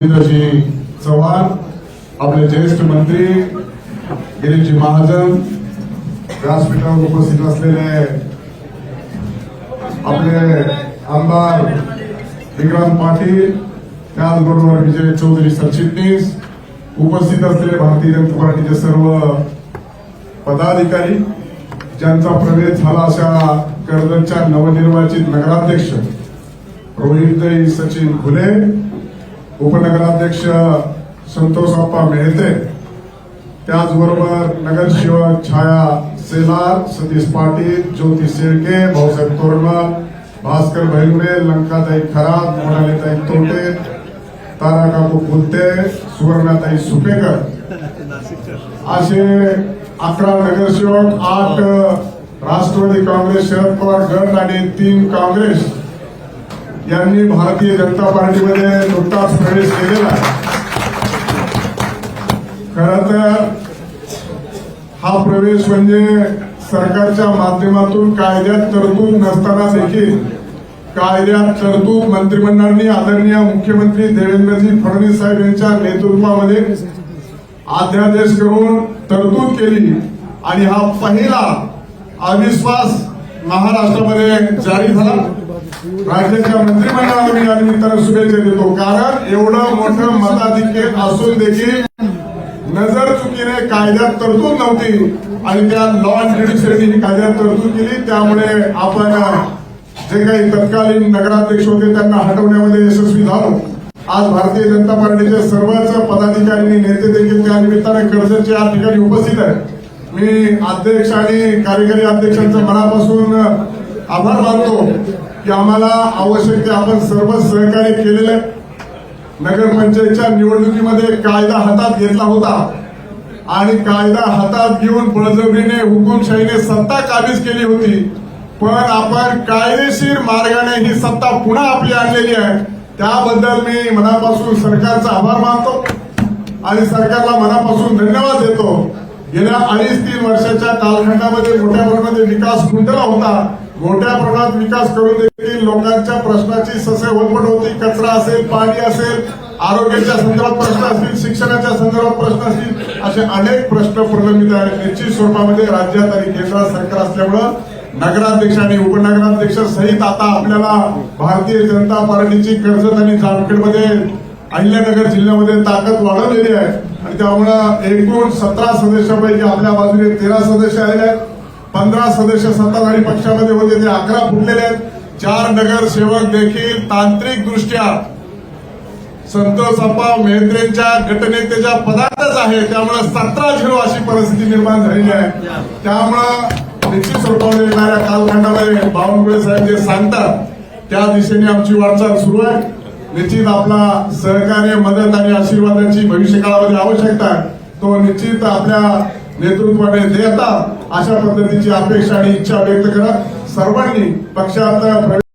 चव्हाण आपले ज्येष्ठ मंत्री गिरीशजी महाजन व्यासपीठावर उपस्थित असलेले आपले आमदार विक्रांत पाटील त्याचबरोबर विजय चौधरी सरचिटणीस उपस्थित असलेले भारतीय जनता पार्टीचे सर्व पदाधिकारी ज्यांचा प्रवेश झाला अशा कर्जतच्या नवनिर्वाचित नगराध्यक्ष रोहितदाई सचिन खुले उपनगराध्यक्ष संतोष अप्पा मेहते त्याचबरोबर नगरसेवक छाया सेलार सतीश पाटील ज्योती शेळके भाऊसाहेब तोरमल भास्कर भैंगरे लंकाताई खरात मोनालीताई तोटे तारा काकू सुवर्णाताई सुपेकर. असे अकरा नगरसेवक आठ राष्ट्रवादी काँग्रेस शरद पवार गट आणि तीन काँग्रेस. यांनी भारतीय जनता पार्टीमध्ये नुकताच प्रवेश केलेला खरं खर तर हा प्रवेश म्हणजे सरकारच्या माध्यमातून कायद्यात तरतूद नसताना देखील कायद्यात तरतूद मंत्रिमंडळाने आदरणीय मुख्यमंत्री देवेंद्रजी फडणवीस साहेब यांच्या नेतृत्वामध्ये अध्यादेश करून तरतूद केली. आणि हा पहिला अविश्वास महाराष्ट्रामध्ये जारी झाला. राज्याच्या मंत्रिमंडळाला मी या निमित्तानं शुभेच्छा देतो. कारण एवढं मोठं मताधिक्य असून देखील नजर चुकीने कायद्यात तरतूद नव्हती. आणि त्या लॉ अँड ज्युडिशरीने ही कायद्यात तरतूद केली. त्यामुळे आपण जे काही तत्कालीन नगराध्यक्ष होते त्यांना हटवण्यामध्ये यशस्वी झालो. आज भारतीय जनता पार्टीचे सर्वच पदाधिकारी आणि नेते देखील त्या निमित्ताने कर्जतचे या ठिकाणी उपस्थित आहेत. मी अध्यक्ष आणि कार्यकारी अध्यक्षांचं मनापासून आभार मानतो की आम्हाला आवश्यक ते आपण सर्व सहकार्य केलेले आहे. नगरपंचायतच्या निवडणुकीमध्ये कायदा हातात घेतला होता आणि कायदा हातात घेऊन बळजबरीने हुकुमशाहीने सत्ता काबीज केली होती. पण आपण कायदेशीर मार्गाने ही सत्ता पुन्हा आपली आणलेली आहे. त्याबद्दल मी मनापासून सरकारचा आभार मानतो आणि सरकारला मनापासून धन्यवाद देतो. गेल्या अडीच तीन वर्षाच्या कालखंडामध्ये मोठ्या प्रमाणात विकास खुंटला होता. मोठ्या प्रमाणात विकास करून देखील लोकांच्या प्रश्नाची ससे वलपट होती. कचरा असेल पाणी असेल आरोग्याच्या संदर्भात प्रश्न असतील शिक्षणाच्या संदर्भात प्रश्न असतील असे अनेक प्रश्न प्रलंबित आहेत. निश्चित स्वरूपामध्ये राज्यात आणि केंद्रात सरकार असल्यामुळं नगराध्यक्ष आणि उपनगराध्यक्ष सहित आता आपल्याला भारतीय जनता पार्टीची कर्जत आणि जामखेडमध्ये अहिल्यानगर जिल्ह्यामध्ये ताकद वाढवलेली आहे. आणि त्यामुळं एकूण सतरा सदस्यापैकी आपल्या बाजूने तेरा सदस्य आलेले आहेत. पंधरा सदस्य सत्ताधारी पक्षामध्ये होते ते अकरा फुटलेले आहेत. चार नगरसेवक देखील तांत्रिक दृष्ट्या संतोष अप्पा मेहत्रेंच्या गटनेत्याच्या पदार्थच आहे. त्यामुळे सतरा झिरो अशी परिस्थिती निर्माण झालेली आहे. त्यामुळं निश्चित स्वरूपामध्ये येणाऱ्या कालखंडामध्ये बावनकुळे साहेब जे सांगतात त्या दिशेने आमची वाटचाल सुरू आहे. निश्चित आपला सहकार्य मदत आणि आशीर्वादाची भविष्य काळामध्ये आवश्यकता तो निश्चित आपल्या नेतृत्वाने देता अशा पद्धतीची अपेक्षा आणि इच्छा व्यक्त करत सर्वांनी पक्षात